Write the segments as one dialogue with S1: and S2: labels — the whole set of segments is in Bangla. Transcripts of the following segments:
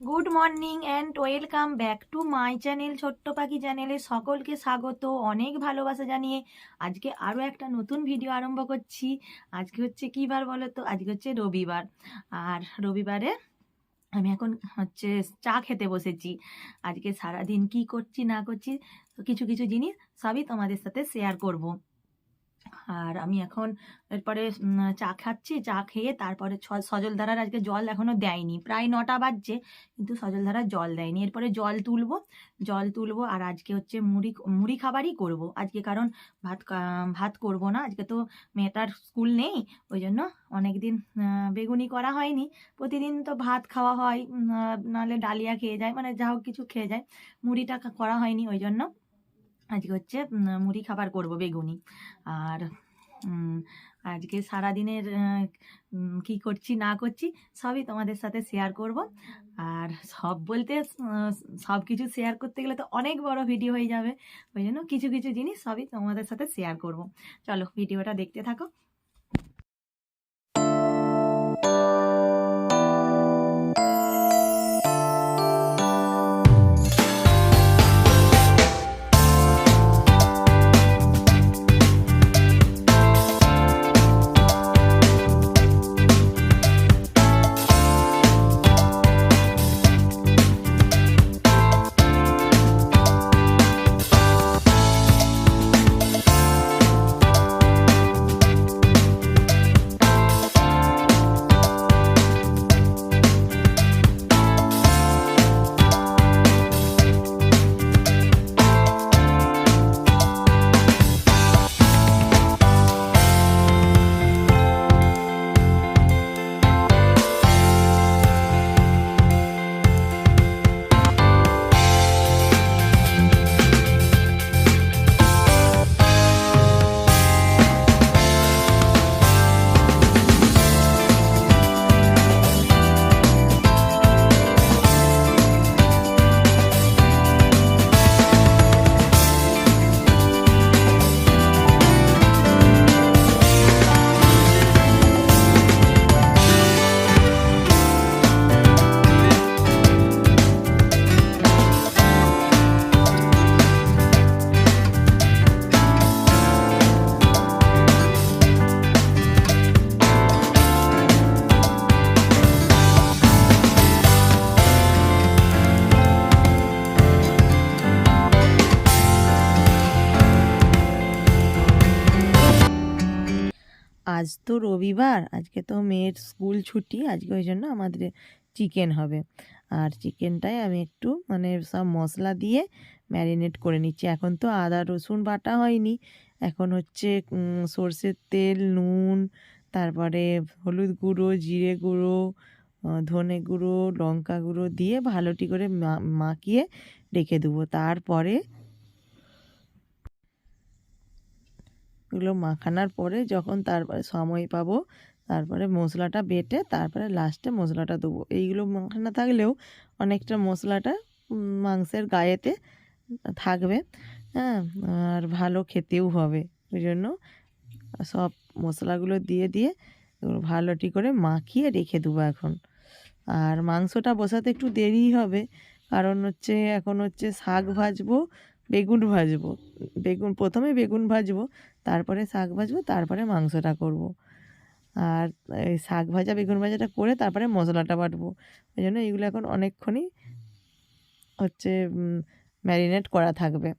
S1: Good morning and welcome back to my channel ছোট্ট পাখি চ্যানেলে সকলকে স্বাগত, অনেক ভালোবাসা জানিয়ে আজকে আরও একটা নতুন ভিডিও আরম্ভ করছি। আজকে হচ্ছে কী বার বলো তো? আজকে হচ্ছে রবিবার। আর রবিবারে আমি এখন হচ্ছে চা খেতে বসেছি। আজকে সারাদিন কি করছি না করছি, কিছু কিছু জিনিস সবই তোমাদের সাথে শেয়ার করব। আর আমি এখন এরপরে চা খাচ্ছি চা খেয়ে তারপরে সজলধারার আজকে জল এখনও দেয়নি। প্রায় নটা বাজছে কিন্তু সজলধারার জল দেয়নি। এরপরে জল তুলবো জল তুলবো আর আজকে হচ্ছে মুড়ি মুড়ি খাবারই করব। আজকে কারণ ভাত ভাত করব না আজকে তো মেয়েটার স্কুল নেই ওই জন্য অনেকদিন আহ, বেগুনি করা হয়নি। প্রতিদিন তো ভাত খাওয়া হয় নাহলে ডালিয়া খেয়ে যায় মানে যা হোক কিছু খেয়ে যায়। মুড়িটা করা হয়নি ওই জন্য আজকে হচ্ছে মুড়ি খাবার করব বেগুনি। আর আজকে সারা দিনের কি করছি, না করছি, সবই তোমাদের সাথে শেয়ার করব। আর সব বলতে সব কিছু শেয়ার করতে গেলে তো অনেক বড় ভিডিও হয়ে যাবে। ওই জন্য কিছু কিছু জিনিস সবই তোমাদের সাথে শেয়ার করব। চলো ভিডিওটা দেখতে থাকো। তো রবিবার, আজকে তো মেয়ের স্কুল ছুটি, আজকে ওই জন্য আমাদের চিকেন হবে। আর চিকেনটাই আমি একটু মানে সব মশলা দিয়ে ম্যারিনেট করে নিচ্ছি। এখন তো আদা, রসুন বাটা হয়নি। এখন হচ্ছে সর্ষের তেল, নুন, তারপরে হলুদ গুঁড়ো, জিরে গুঁড়ো ধনে গুঁড়ো, লঙ্কা গুঁড়ো দিয়ে ভালোটি করে মাখিয়ে রেখে দেবো। তারপরে এগুলো মাখানোর পরে যখন তারপরে সময় পাবো, তারপরে মশলাটা বেটে তারপরে লাস্টে মশলাটা দেবো। এইগুলো মাখানো থাকলেও অনেকটা মশলাটা মাংসের গায়েতে থাকবে হ্যাঁ আর ভালো খেতেও হবে। ওই জন্য সব মশলাগুলো দিয়ে দিয়ে ভালোটি করে মাখিয়ে রেখে দেবো এখন। আর মাংসটা বসাতে একটু দেরি হবে, কারণ হচ্ছে এখন হচ্ছে শাক ভাজবো বেগুন ভাজবো। বেগুন, প্রথমে বেগুন ভাজবো, তারপরে শাক ভাজবো, তারপরে মাংসটা করব। আর এই শাক ভাজা, বেগুন ভাজাটা করে তারপরে মশলাটা বাটবো। ওই জন্য এইগুলো এখন অনেকক্ষণই হচ্ছে ম্যারিনেট করা থাকবে।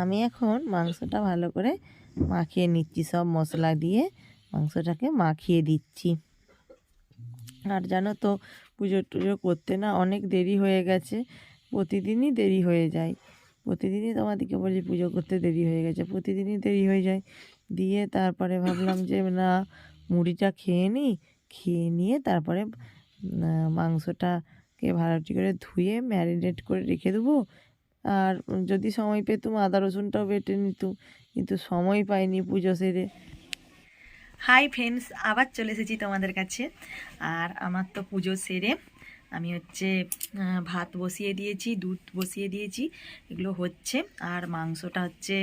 S1: আমি এখন মাংসটা ভালো করে মাখিয়ে নিচ্ছি, সব মশলা দিয়ে মাংসটাকে মাখিয়ে দিচ্ছি। আর জানো তো পুজো টুজো করতে না অনেক দেরি হয়ে গেছে। প্রতিদিনই দেরি হয়ে যায়। প্রতিদিনই তোমাদেরকে বলি পুজো করতে দেরি হয়ে গেছে, প্রতিদিনই দেরি হয়ে যায়। দিয়ে তারপরে ভাবলাম যে না, মুড়িটা খেয়ে নিই। খেয়ে নিয়ে তারপরে মাংসটাকে ভালোটি করে ধুয়ে ম্যারিনেট করে রেখে দেবো। আর যদি সময় পেতুম আদা রসুনটাও বেটে নিতুম কিন্তু সময় পাইনি পুজো সেরে। হাই ফ্রেন্ডস আবার চলে এসেছি তোমাদের কাছে। আর আমার তো পুজো সেরে আমি হচ্ছে ভাত বসিয়ে দিয়েছি, দুধ বসিয়ে দিয়েছি, এগুলো হচ্ছে। আর মাংসটা হচ্ছে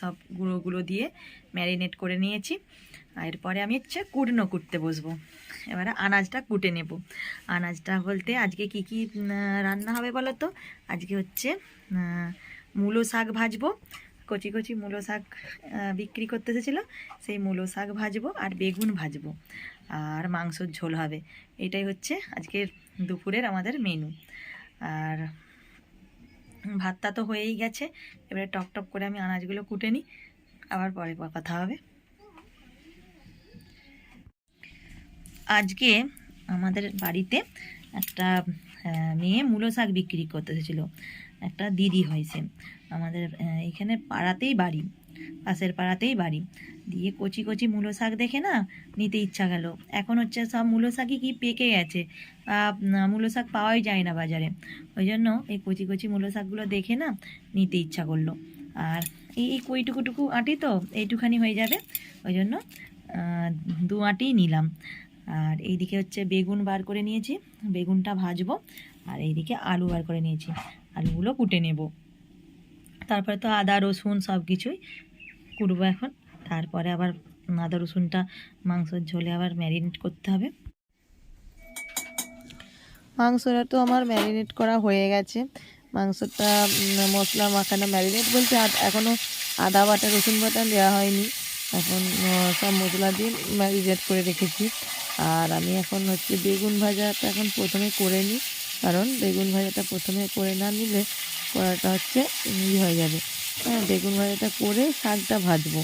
S1: সব গুঁড়োগুলো দিয়ে ম্যারিনেট করে নিয়েছি। এরপরে আমি হচ্ছে কুটনো কুটতে বসবো। এবারে আনাজটা কুটে নেব। আনাজটা বলতে আজকে কি কি রান্না হবে বলো তো? আজকে হচ্ছে মূলো শাক ভাজবো কচি কচি মূলো শাক বিক্রি করতে এসেছিল। সেই মূলো শাক ভাজবো আর বেগুন ভাজবো। আর মাংসর ঝোল হবে। এটাই হচ্ছে আজকের দুপুরের আমাদের মেনু আর ভাতটা তো হয়েই গেছে। এবারে টক টক করে আমি আনাজগুলো কুটে নিই। আবার পরে কথা হবে। আজকে আমাদের বাড়িতে একটা মেয়ে মূলো শাক বিক্রি করতে এসেছিল একটা দিদি হয়েছে। আমাদের এখানে পাড়াতেই বাড়ি। পাশের পাড়াতেই বাড়ি। দিয়ে কচি কচি মূলো শাক দেখে না নিতে ইচ্ছা গেল। এখন হচ্ছে সব মূলো শাকই কি পেকে গেছে? মূলো শাক পাওয়াই যায় না বাজারে। ওই জন্য এই কচি কচি মূলো শাকগুলো দেখে না নিতে ইচ্ছা করল। আর এই এই কইটুকুটুকু আঁটি তো এইটুখানি হয়ে যাবে। ওই জন্য দু আটিই নিলাম। আর এইদিকে হচ্ছে বেগুন বার করে নিয়েছি, বেগুনটা ভাজবো, আর এইদিকে আলু বার করে নিয়েছি, আলুগুলো কুটে নেব। তারপরে তো আদা, রসুন সব কিছুই কুটবো এখন, তারপরে আবার আদা, রসুনটা মাংসের ঝোলে আবার ম্যারিনেট করতে হবে।
S2: মাংসটা তো আমার ম্যারিনেট করা হয়ে গেছে, মাংসটা মশলা মাখানো ম্যারিনেট বলতে এখনও আদা বাটা, রসুন বাটা দেওয়া হয়নি। এখন সব মশলা দিয়ে ম্যারিনেট করে রেখেছি। আর আমি এখন হচ্ছে বেগুন ভাজাটা এখন প্রথমে করে নিই, কারণ বেগুন ভাজাটা প্রথমে করে না নিলে করাটা হচ্ছে ই হয়ে যাবে। হ্যাঁ বেগুন ভাজাটা করে শাকটা ভাজবো।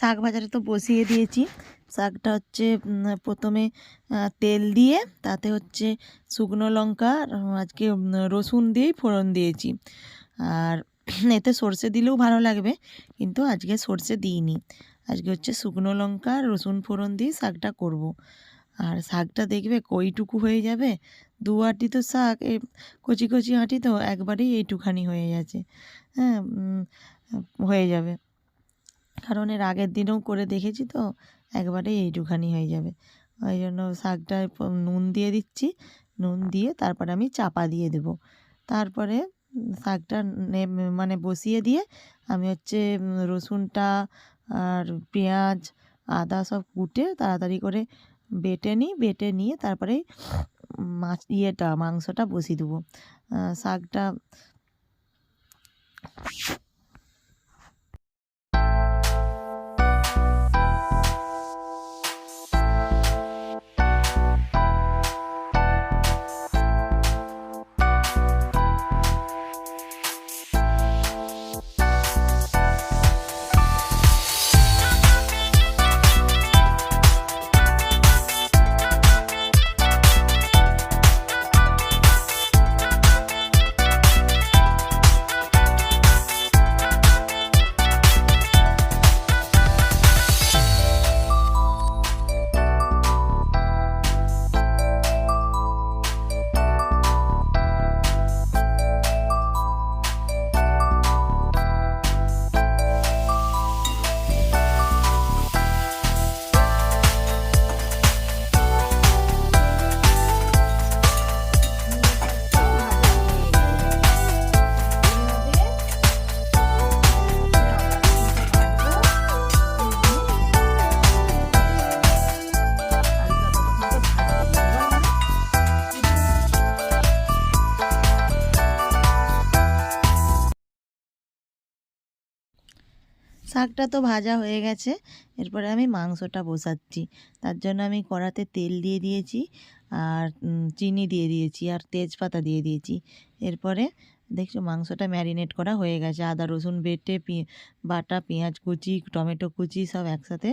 S2: শাক ভাজাটা তো বসিয়ে দিয়েছি। শাকটা হচ্ছে প্রথমে তেল দিয়ে, তাতে হচ্ছে শুকনো লঙ্কা, আজকে রসুন দিয়েই ফোড়ন দিয়েছি। আর এতে সর্ষে দিলেও ভালো লাগবে, কিন্তু আজকে সর্ষে দিইনি। আজকে হচ্ছে শুকনো লঙ্কা, রসুন ফোড়ন দিয়ে শাকটা করব। আর শাকটা দেখবে কইটুকু হয়ে যাবে, দু আঁটি তো শাক কচি কচি আঁটি তো একবারেই এইটুখানি হয়ে যাচ্ছে হ্যাঁ হয়ে যাবে। কারণ এর আগের দিনেও করে দেখেছি তো একবারেই এইটুখানি হয়ে যাবে। ওই জন্য শাকটা নুন দিয়ে দিচ্ছি, নুন দিয়ে তারপরে আমি চাপা দিয়ে দেবো। তারপরে শাকটা মানে বসিয়ে দিয়ে আমি হচ্ছে রসুনটা আর পেঁয়াজ, আদা সব কুটে তাড়াতাড়ি করে বেটে নিই, বেটে নিয়ে তারপরে মাছ ইয়েটা, মাংসটা বসিয়ে দেবো। শাকটা শাকটা তো ভাজা হয়ে গেছে। এরপরে আমি মাংসটা বসাচ্ছি। তার জন্য আমি কড়াতে তেল দিয়ে দিয়েছি আর চিনি দিয়ে দিয়েছি আর তেজপাতা দিয়ে দিয়েছি। এরপরে দেখছ মাংসটা ম্যারিনেট করা হয়ে গেছে। আদা, রসুন, বেটে বাটা, পেঁয়াজ কুচি, টমেটো কুচি সব একসাথে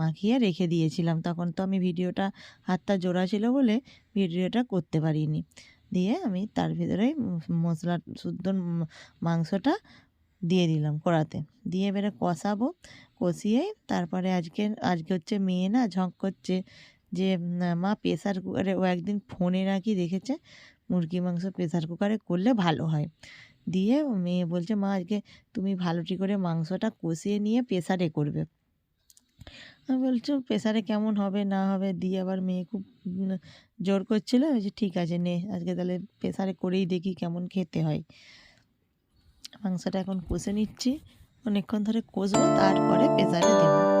S2: মাখিয়ে রেখে দিয়েছিলাম। তখন তো আমি ভিডিওটা হাতটা জোড়া ছিল বলে ভিডিওটা করতে পারিনি। দিয়ে আমি তার ভিতরে মশলা, শুদ্ধ মাংসটা দিয়ে দিলাম কড়াতে। দিয়ে এবারে কষাবো, কষিয়ে তারপরে আজকে আজকে হচ্ছে মেয়ে না ঝঁক করছে যে মা প্রেশার কুকারে ও একদিন ফোনে নাকি দেখেছে মুরগি মাংস প্রেসার কুকারে করলে ভালো হয়। দিয়ে মেয়ে বলছে, মা আজকে তুমি ভালোটি করে মাংসটা কষিয়ে নিয়ে প্রেসারে করবে। আমি বলছো প্রেসারে কেমন হবে না হবে? দিয়ে আবার মেয়ে খুব জোর করছিল। বলছি, ঠিক আছে নে, আজকে তাহলে প্রেশারে করেই দেখি কেমন খেতে হয়। মাংসটা এখন কষে নিচ্ছি। অনেকক্ষণ ধরে কষবো তারপরে প্রেসারে দেবো।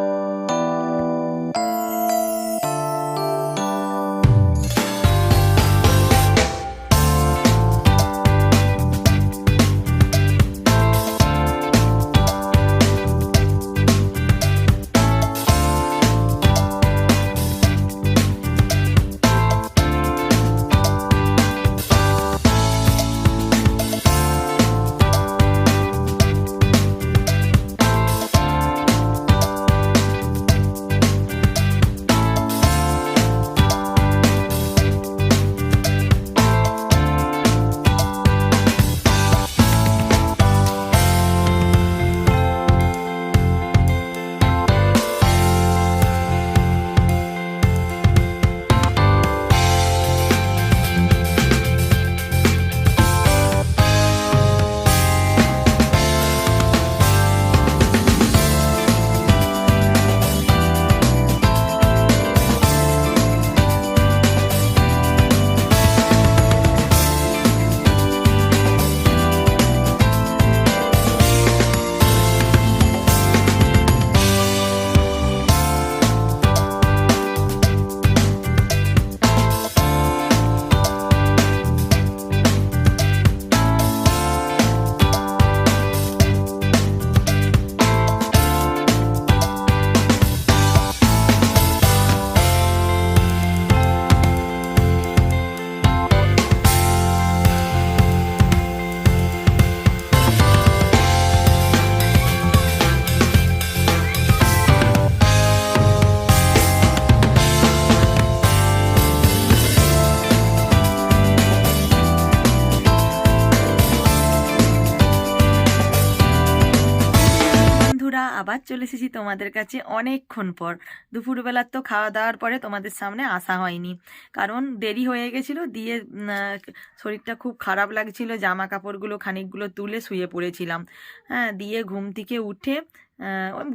S1: আবার চলে এসেছি তোমাদের কাছে অনেকক্ষণ পর। দুপুরবেলার তো খাওয়া দাওয়ার পরে তোমাদের সামনে আসা হয়নি। কারণ দেরি হয়ে গেছিল, দিয়ে শরীরটা খুব খারাপ লাগছিল জামা কাপড়গুলো খানিকগুলো তুলে শুয়ে পড়েছিলাম। হ্যাঁ দিয়ে ঘুম থেকে উঠে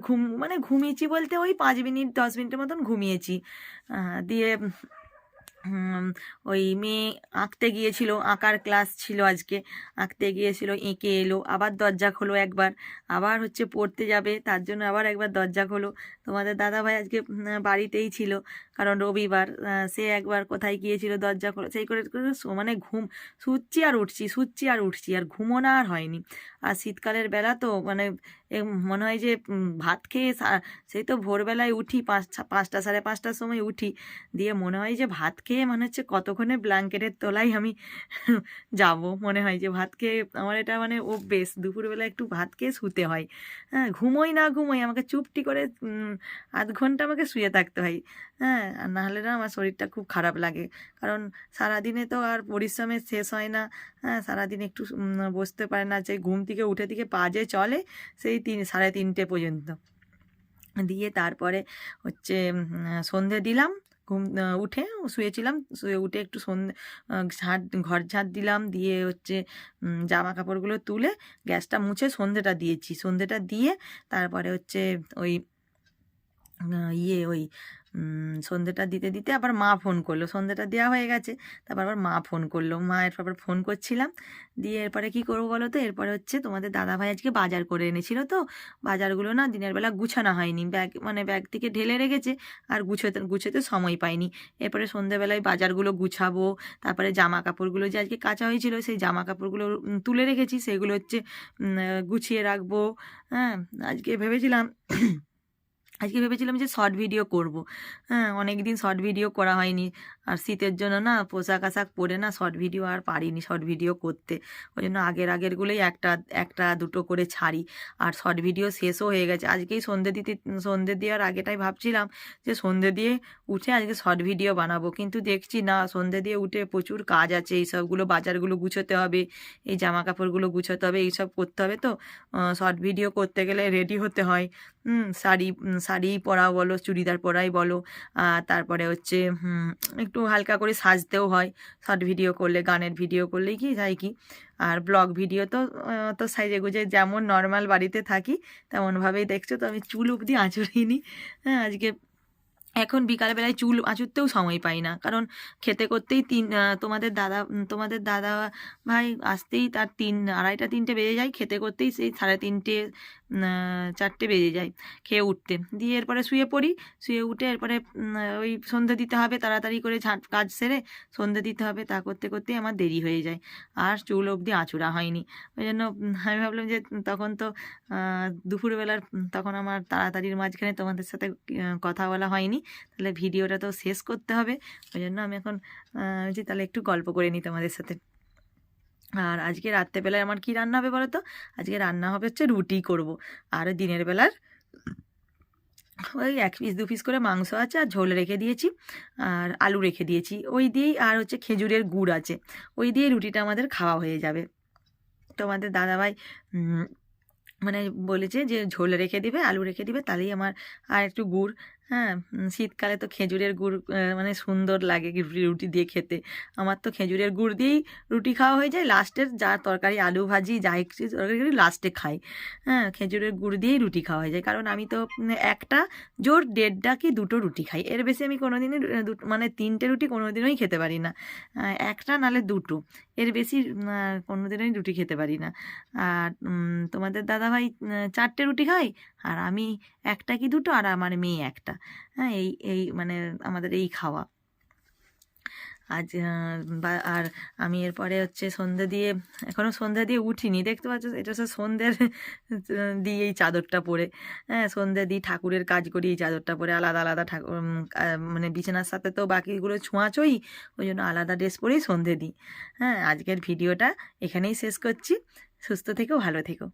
S1: ঘুম মানে ঘুমিয়েছি বলতে ওই পাঁচ মিনিট, দশ মিনিটের মতন ঘুমিয়েছি। দিয়ে ওই মেয়ে আঁকতে গিয়েছিল, আঁকার ক্লাস ছিল আজকে। আঁকতে গিয়েছিল, এঁকে এলো, আবার দরজা খোলো একবার। আবার হচ্ছে পড়তে যাবে, তার জন্য আবার একবার দরজা খোলো। তোমাদের দাদা ভাই আজকে বাড়িতেই ছিল। কারণ রবিবার সে একবার কোথায় গিয়েছিল, দরজা খোলো, সেই করে মানে ঘুম, শুচ্ছি আর উঠছি, শুচ্ছি আর উঠছি, আর ঘুমোনো আর হয়নি। আর শীতকালের বেলা তো মানে মনে হয় যে ভাত খেয়ে সেই তো ভোরবেলায় উঠি পাঁচটা পাঁচটা, সাড়ে পাঁচটার সময় উঠি। দিয়ে মনে হয় যে, ভাত খেয়ে মনে হচ্ছে কতক্ষণে ব্ল্যাঙ্কেটের তলায় আমি যাব। মনে হয় যে, ভাত খেয়ে আমার এটা মানে অভ্যেস, দুপুরবেলা একটু ভাত খেয়ে শুতে হয়। হ্যাঁ ঘুমোই না ঘুমোই, আমাকে চুপটি করে আধ ঘণ্টা আমাকে শুয়ে থাকতে হয়। হ্যাঁ আর নাহলে না আমার শরীরটা খুব খারাপ লাগে। কারণ সারাদিনে তো আর পরিশ্রমের শেষ হয় না। হ্যাঁ সারাদিন একটু বসতে পারে না, যে ঘুম থেকে উঠে থেকে পা যে চলে সেই তিন, সাড়ে তিনটে পর্যন্ত। দিয়ে তারপরে হচ্ছে সন্ধে দিলাম, ঘুম উঠে শুয়েছিলাম, শুয়ে উঠে একটু সন্ধে ঝাঁট, ঘর ঝাঁট দিলাম, দিয়ে হচ্ছে জামা কাপড়গুলো তুলে গ্যাসটা মুছে সন্ধেটা দিয়েছি। সন্ধেটা দিয়ে তারপরে হচ্ছে ওই ইয়ে ওই সন্ধেটা দিতে দিতে আবার মা ফোন করল। সন্ধেটা দেওয়া হয়ে গেছে, তারপর আবার মা ফোন করল। মা এরপর আবার ফোন করছিলাম। দিয়ে এরপরে কি করব বলো তো? এরপরে হচ্ছে তোমাদের দাদা ভাই আজকে বাজার করে এনেছিল তো। বাজারগুলো না দিনের বেলা গুছানো হয়নি। ব্যাগ মানে ব্যাগ থেকে ঢেলে রেখেছে আর গুছোতে গুছোতে সময় পাইনি। এরপরে সন্ধেবেলায় বাজারগুলো গুছাবো, তারপরে জামা কাপড়গুলো যে আজকে কাঁচা হয়েছিল, সেই জামা কাপড়গুলো তুলে রেখেছি। সেগুলো হচ্ছে গুছিয়ে রাখব। হ্যাঁ আজকে ভেবেছিলাম আজকে ভেবেছিলাম যে শর্ট ভিডিও করব। হ্যাঁ অনেক দিন শর্ট ভিডিও করা হয়নি। আর শীতের জন্য না, পোশাক আশাক পরে না শর্ট ভিডিও আর পারিনি শর্ট ভিডিও করতে। ওই জন্য আগের আগেরগুলোই একটা একটা, দুটো করে ছাড়ি। আর শর্ট ভিডিও শেষও হয়ে গেছে। আজকেই সন্ধে দিতে, সন্ধে দেওয়ার আগেটাই ভাবছিলাম যে সন্ধে দিয়ে উঠে আজকে শর্ট ভিডিও বানাবো। কিন্তু দেখছি না, সন্ধে দিয়ে উঠে প্রচুর কাজ আছে। এই সবগুলো বাজারগুলো গুছোতে হবে, এই জামা কাপড়গুলো গুছোতে হবে এইসব করতে হবে তো। শর্ট ভিডিও করতে গেলে রেডি হতে হয়। শাড়ি শাড়ি পরা বলো, চুড়িদার পরাই বলো তারপরে হচ্ছে একটু হালকা করে সাজতেও হয়। শর্ট ভিডিও করলে, গানের ভিডিও করলেই কি যায় কি, আর ব্লগ ভিডিও তো তো সাইজে গুজে যেমন নর্মাল বাড়িতে থাকি, তেমনভাবেই দেখছ তো আমি চুল অবধি আঁচড়িনি। হ্যাঁ আজকে এখন বিকালবেলায় চুল আঁচড়তেও সময় পাই না। কারণ খেতে করতেই তিন তোমাদের দাদা তোমাদের দাদা ভাই আসতেই তার তিন, আড়াইটা, তিনটে বেজে যায়, খেতে করতেই সেই সাড়ে তিনটে চারটে বেজে যায় খেয়ে উঠতে। দিয়ে এরপরে শুয়ে পড়ি, শুয়ে উঠে এরপরে ওই সন্ধে দিতে হবে, তাড়াতাড়ি করে ঝাঁট কাজ সেরে সন্ধে দিতে হবে, তা করতে করতে আমার দেরি হয়ে যায়। আর চুল অবধি আঁচুড়া হয়নি। ওই জন্য আমি ভাবলাম যে তখন তো দুপুরবেলার তখন আমার তাড়াতাড়ির মাঝখানে তোমাদের সাথে কথা বলা হয়নি। তাহলে ভিডিওটা তো শেষ করতে হবে। ওই জন্য আমি এখন যে তাহলে একটু গল্প করে নিই তোমাদের সাথে। আর আজকে রাত্রেবেলায় আমার কি রান্না হবে বলো তো আজকে রান্না হবে হচ্ছে রুটি করব। আর দিনের বেলার ওই এক পিস, দু পিস করে মাংস আছে আর ঝোল রেখে দিয়েছি। আর আলু রেখে দিয়েছি। ওই দিয়েই আর হচ্ছে খেজুরের গুড় আছে। ওই দিয়েই রুটিটা আমাদের খাওয়া হয়ে যাবে। তোমাদের দাদাভাই মানে বলেছে যে ঝোল রেখে দিবে, আলু রেখে দিবে, তাহলেই আমার আর একটু গুড় হ্যাঁ শীতকালে তো খেজুরের গুড় মানে সুন্দর লাগে রুটি দিয়ে খেতে। আমার তো খেজুরের গুড় দিয়েই রুটি খাওয়া হয়ে যায়। লাস্টের যা তরকারি, আলু ভাজি যাই কিছু তরকারি লাস্টে খাই। হ্যাঁ খেজুরের গুড় দিয়েই রুটি খাওয়া হয়ে যায়। কারণ আমি তো একটা জোর দেড়টা কি দুটো রুটি খাই। এর বেশি আমি কোনোদিনই মানে তিনটে রুটি কোনোদিনই খেতে পারি না। একটা নালে দুটো। এর বেশি কোনোদিনই রুটি খেতে পারি না। আর তোমাদের দাদাভাই চারটে রুটি খাই আর আমি একটা কি দুটো? আর আমার মেয়ে একটা। হ্যাঁ এই এই মানে আমাদের এই খাওয়া। আজ বা- আর আমি এরপরে হচ্ছে সন্ধে দিয়ে এখনও সন্ধে দিয়ে উঠিনি, দেখতে পাচ্ছ, এটা হচ্ছে সন্ধ্যের দিয়ে এই চাদরটা পরে। হ্যাঁ সন্ধে দিয়ে ঠাকুরের কাজ করি, এই চাদরটা পরে আলাদা আলাদা ঠাকুর মানে বিছানার সাথে তো বাকিগুলো ছোঁয়াছই, ওই জন্য আলাদা ড্রেস পরেই সন্ধে দিই। হ্যাঁ আজকের ভিডিওটা এখানেই শেষ করছি। সুস্থ থেকো, ভালো থেকো।